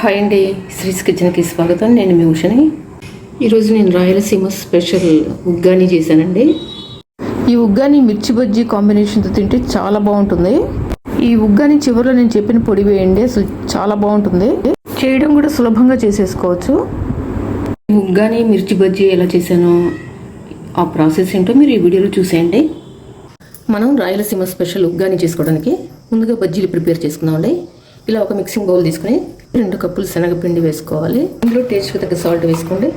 Hi అండి శ్రీస్ కిచెన్కి స్వాగతం. నేను మీ ఉషని. ఈరోజు నేను రాయలసీమ స్పెషల్ ఉగ్గాని చేశానండి. ఈ ఉగ్గాని మిర్చి బజ్జీ కాంబినేషన్తో తింటే చాలా బాగుంటుంది. ఈ ఉగ్గాని చివరిలో నేను చెప్పిన పొడి వేయండి అసలు చాలా బాగుంటుంది. చేయడం కూడా సులభంగా చేసేసుకోవచ్చు. ఈ ఉగ్గాని మిర్చి బజ్జీ ఎలా చేశానో ఆ ప్రాసెస్ ఏంటో మీరు ఈ వీడియోలో చూసేయండి. మనం రాయలసీమ స్పెషల్ ఉగ్గాని చేసుకోవడానికి ముందుగా బజ్జీలు ప్రిపేర్ చేసుకుందామండి. ఇలా ఒక మిక్సింగ్ బౌల్ తీసుకుని రెండు కప్పులు శనగపిండి వేసుకోవాలి. ఇందులో టేస్ట్కి తగ్గ సాల్ట్ వేసుకోండి.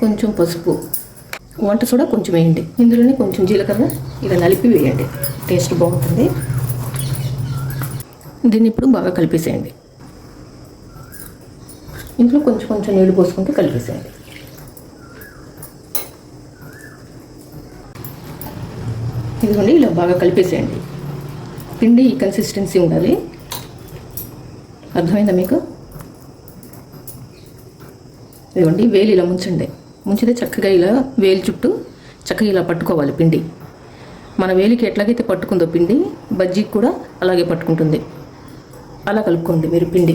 కొంచెం పసుపు వంట సోడా కొంచెం వేయండి. ఇందులోనే కొంచెం జీలకర్ర ఇలా నలిపి వేయండి. టేస్ట్ బాగుంటుంది. దీన్ని ఇప్పుడు బాగా కలిపేసేయండి. ఇందులో కొంచెం కొంచెం నీళ్ళు పోసుకుంటూ కలిపేసేయండి. ఇదిగోండి ఇలా బాగా కలిపేసేయండి. పిండి ఈ కన్సిస్టెన్సీ ఉండాలి. అర్థమైందా మీకు? ఇదిగోండి వేలు ఇలా ముంచండి. ముంచితే చక్కగా ఇలా వేలు చుట్టూ చక్కగా ఇలా పట్టుకోవాలి పిండి. మన వేలికి ఎట్లాగైతే పట్టుకుందో పిండి బజ్జీకి కూడా అలాగే పట్టుకుంటుంది. అలా కలుపుకోండి మీరు పిండి.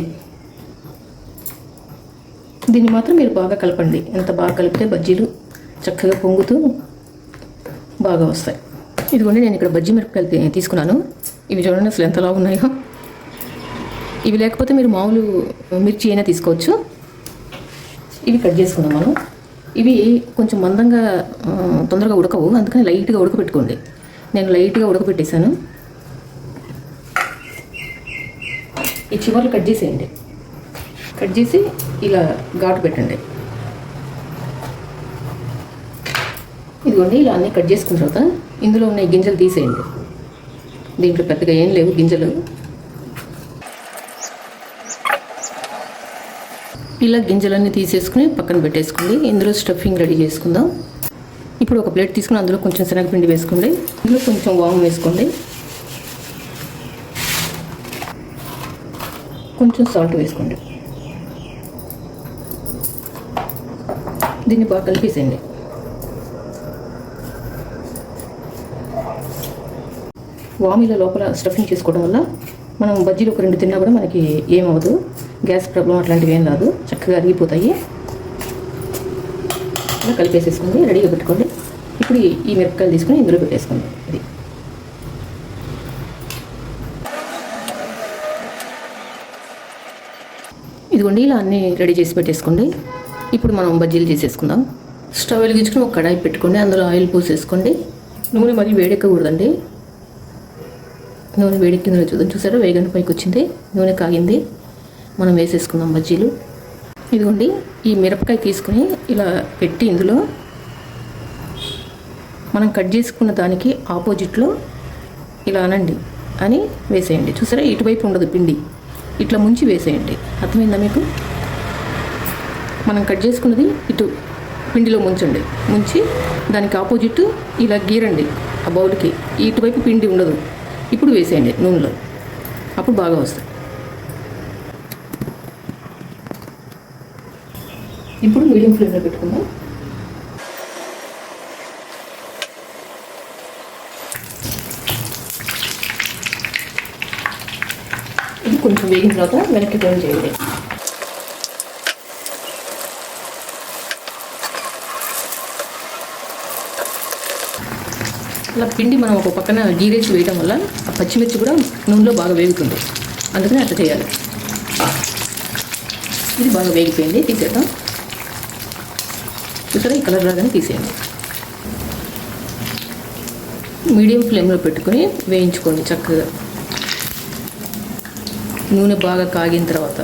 దీన్ని మాత్రం మీరు బాగా కలపండి. ఎంత బాగా కలిపితే బజ్జీలు చక్కగా పొంగుతూ బాగా వస్తాయి. ఇదిగోండి నేను ఇక్కడ బజ్జీ మిరపకాయలు తీసుకున్నాను. ఇవి చూడండి అసలు ఎంతలా ఉన్నాయో. ఇవి లేకపోతే మీరు మామూలు మిర్చి అయినా తీసుకోవచ్చు. ఇవి కట్ చేసుకుందాం మనం. ఇవి కొంచెం మందంగా తొందరగా ఉడకవు. అందుకని లైట్గా ఉడకపెట్టుకోండి నేను లైట్గా ఉడకబెట్టేశాను. ఈ చివర్లు కట్ చేసేయండి. కట్ చేసి ఇలా ఘాటు పెట్టండి. ఇదిగోండి ఇలా అన్నీ కట్ చేసుకున్న తర్వాత ఇందులో ఉన్న గింజలు తీసేయండి. దీంట్లో పెద్దగా ఏం లేవు గింజలు. ఇలా గింజలన్నీ తీసేసుకుని పక్కన పెట్టేసుకోండి. ఇందులో స్టఫింగ్ రెడీ చేసుకుందాం. ఇప్పుడు ఒక ప్లేట్ తీసుకుని అందులో కొంచెం శనగపిండి వేసుకోండి. ఇందులో కొంచెం వాము వేసుకోండి. కొంచెం సాల్ట్ వేసుకోండి. దీన్ని బాగా కలిపేసేయండి. వామిల లోపల స్టఫింగ్ చేసుకోవడం వల్ల మనం బజ్జీలు ఒక రెండు తిన్నా కూడా మనకి ఏమవ్వదు. గ్యాస్ ప్రాబ్లం అట్లాంటివి ఏం రాదు. చక్కగా అరిగిపోతాయి. ఇలా కలిపేసేసుకోండి. రెడీగా పెట్టుకోండి. ఇప్పుడు ఈ- మిరపకాయలు తీసుకొని ఇందులో పెట్టేసుకోండి. ఇది ఇదిగోండి ఇలా అన్నీ రెడీ చేసి పెట్టేసుకోండి. ఇప్పుడు మనం బజ్జీలు చేసేసుకుందాం. స్టవ్ వెలిగించుకుని ఒక కడాయి పెట్టుకోండి. అందులో ఆయిల్ పోసేసుకోండి. నూనె మరీ వేడెక్కకూడదండి. నూనె వేడెక్కిందో చూద్దాం. చూసారా? వేగన పైకి వచ్చింది నూనె కాగింది. మనం వేసేసుకుందాం బజ్జీలు. ఇదిగోండి ఈ మిరపకాయ తీసుకుని ఇలా పెట్టి ఇందులో మనం కట్ చేసుకున్న దానికి ఆపోజిట్లో ఇలా అనండి అని వేసేయండి. చూసారా? ఇటువైపు ఉండదు పిండి. ఇట్లా ముంచి వేసేయండి. అర్థమైందా మీకు? మనం కట్ చేసుకున్నది ఇటు పిండిలో ముంచండి. ముంచి దానికి ఆపోజిట్ ఇలా గీరండి ఆ బౌల్కి. ఇటువైపు పిండి ఉండదు. ఇప్పుడు వేసేయండి నూనెలో. అప్పుడు బాగా వస్తాయి. ఇప్పుడు మీడియం ఫ్లేమ్లో పెట్టుకుందాం. ఇది కొంచెం వేగిన తర్వాత వెనక్కి టర్న్ చేయండి. అలా పిండి మనం ఒక పక్కన గీరేసి వేయడం వల్ల ఆ పచ్చిమిర్చి కూడా నూనెలో బాగా వేగుతుంది. అందుకని అట్లా చేయాలి. ఇది బాగా వేగిపోయింది తీసేద్దాం. ఇక్కడ ఈ కలర్ రాగానే తీసేయండి. మీడియం ఫ్లేమ్లో పెట్టుకొని వేయించుకోండి చక్కగా. నూనె బాగా కాగిన తర్వాత.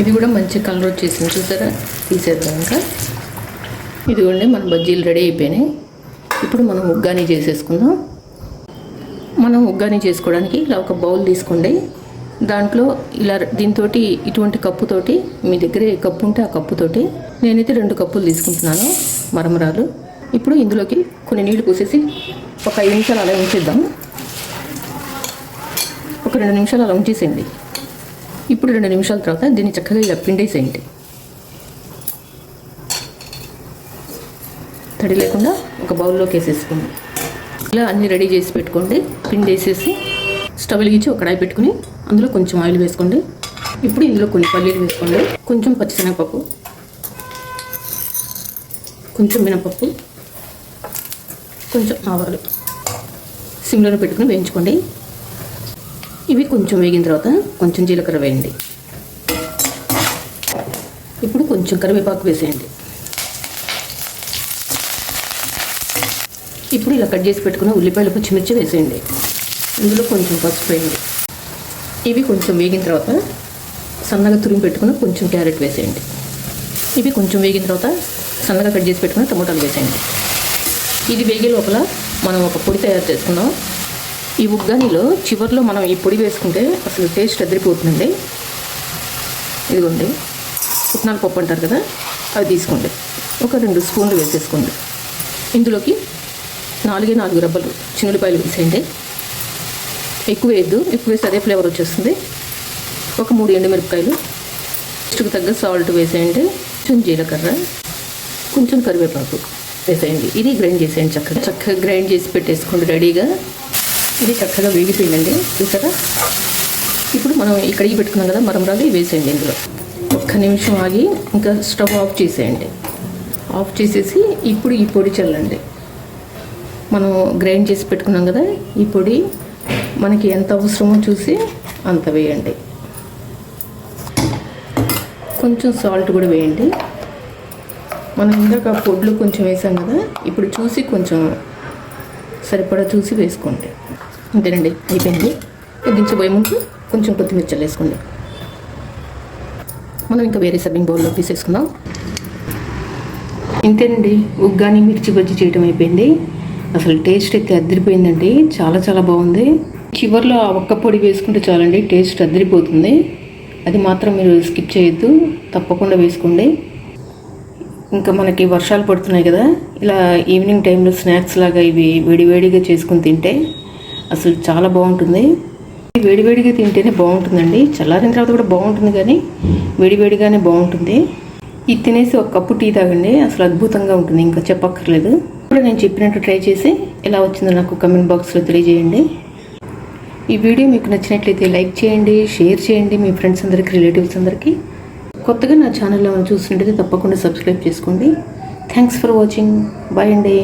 ఇది కూడా మంచి కలర్ వచ్చేసింది చూసారా? తీసేద్దాం ఇంకా. ఇదిగోండి మన బజ్జీలు రెడీ అయిపోయినాయి. ఇప్పుడు మనం ఉగ్గాని చేసేసుకుందాం. మనం ఉగ్గాని చేసుకోవడానికి ఇలా ఒక బౌల్ తీసుకోండి. దాంట్లో ఇలా దీంతో ఇటువంటి కప్పుతోటి మీ దగ్గర ఏ కప్పు ఉంటే ఆ కప్పుతోటి నేనైతే రెండు కప్పులు తీసుకుంటున్నాను మరమరాలు. ఇప్పుడు ఇందులోకి కొన్ని నీళ్ళు పోసేసి ఒక ఐదు నిమిషాలు అలా ఉంచేద్దాం. ఒక రెండు నిమిషాలు అలా ఉంచేసేయండి. ఇప్పుడు రెండు నిమిషాల తర్వాత దీన్ని చక్కగా ఇలా పిండేసేయండి. తడి లేకుండా ఒక బౌల్లోకి వేసేసుకోండి. ఇలా అన్నీ రెడీ చేసి పెట్టుకోండి. పిండి వేసేసి స్టవ్ వెలిగించి ఒక కడాయి పెట్టుకుని అందులో కొంచెం ఆయిల్ వేసుకోండి. ఇప్పుడు ఇందులో కొన్ని పల్లీలు వేసుకోండి. కొంచెం పచ్చిశనగపప్పు కొంచెం మినపప్పు కొంచెం ఆవాలు సిమ్లో పెట్టుకుని వేయించుకోండి. ఇవి కొంచెం వేగిన తర్వాత కొంచెం జీలకర్ర వేయండి. ఇప్పుడు కొంచెం కరివేపాకు వేసేయండి. ఇప్పుడు ఇలా కట్ చేసి పెట్టుకున్న ఉల్లిపాయలు పచ్చిమిర్చి వేసేయండి. ఇందులో కొంచెం పసుపు వేయండి. ఇవి కొంచెం వేగిన తర్వాత సన్నగా తురిమి పెట్టుకున్న కొంచెం క్యారెట్ వేసేయండి. ఇవి కొంచెం వేగిన తర్వాత సన్నగా కట్ చేసి పెట్టుకున్న టమోటాలు వేసేయండి. ఇది వేగే లోపల మనం ఒక పొడి తయారు చేసుకుందాం. ఈ ఉగ్గానిలో చివరిలో మనం ఈ పొడి వేసుకుంటే అసలు టేస్ట్ అదిరిపోతుందండి. ఇదిగోండి. పుట్నాల పప్పు అంటారు కదా అది తీసుకోండి. ఒక రెండు స్పూన్లు వేసేసుకోండి. ఇందులోకి నాలుగే నాలుగు రబ్బలు చిన్నులపాయలు వేసేయండి. ఎక్కువ వేయద్దు ఎక్కువ వేస్తే అదే ఫ్లేవర్ వచ్చేస్తుంది. ఒక మూడు ఎండుమిరపకాయలు ఇష్టకు తగ్గ సాల్ట్ వేసేయండి. కొంచెం జీలకర్ర కొంచెం కరివేపాకు వేసేయండి. ఇది గ్రైండ్ చేసేయండి చక్కగా. చక్కగా గ్రైండ్ చేసి పెట్టేసుకోండి రెడీగా. ఇది చక్కగా వేగిపోయిందండి చూసారా? ఇప్పుడు మనం ఇక్కడ పెట్టుకున్నాం కదా మరమరాలు ఇవి వేసేయండి ఇందులో. ఒక్క నిమిషం ఆగి ఇంకా స్టవ్ ఆఫ్ చేసేయండి. ఆఫ్ చేసేసి ఇప్పుడు ఈ పొడి చల్లండి. మనం గ్రైండ్ చేసి పెట్టుకున్నాం కదా ఈ పొడి మనకి ఎంత అవసరమో చూసి అంత వేయండి. కొంచెం సాల్ట్ కూడా వేయండి. మనం ఇందాక పొడ్లు కొంచెం వేసాం కదా ఇప్పుడు చూసి కొంచెం సరిపడా చూసి వేసుకోండి. అంతేనండి అయిపోయింది. దించబోయే ముందు కొంచెం కొత్తిమీర చల్లేసుకోండి. మనం ఇంకా వేరే సర్వింగ్ బౌల్లో తీసేసుకుందాం ఇంతేనండి ఉగ్గాని మిర్చి బజ్జీ చేయడం అయిపోయింది. అసలు టేస్ట్ అయితే అద్దరిపోయిందండి చాలా చాలా బాగుంది. చివర్లో ఆ ఒక్క పొడి వేసుకుంటే చాలండి టేస్ట్ అద్దరిపోతుంది అది మాత్రం మీరు స్కిప్ చేయొద్దు తప్పకుండా వేసుకోండి. ఇంకా మనకి వర్షాలు పడుతున్నాయి కదా ఇలా ఈవినింగ్ టైంలో స్నాక్స్ లాగా ఇవి వేడివేడిగా చేసుకుని తింటే అసలు చాలా బాగుంటుంది. వేడివేడిగా తింటేనే బాగుంటుందండి. చల్లారిన తర్వాత కూడా బాగుంటుంది కానీ వేడివేడిగానే బాగుంటుంది. ఇది తినేసి ఒక కప్పు టీ తాగండి అసలు అద్భుతంగా ఉంటుంది. ఇంకా చెప్పక్కర్లేదు. ఇప్పుడు నేను చెప్పినట్టు ట్రై చేసి ఎలా వచ్చిందో నాకు కమెంట్ బాక్స్లో తెలియజేయండి. ఈ వీడియో మీకు నచ్చినట్లయితే లైక్ చేయండి షేర్ చేయండి మీ ఫ్రెండ్స్ అందరికీ రిలేటివ్స్ అందరికీ. కొత్తగా నా ఛానల్లో చూస్తుంటే తప్పకుండా సబ్స్క్రైబ్ చేసుకోండి. థ్యాంక్స్ ఫర్ వాచింగ్ బాయ్ అండి.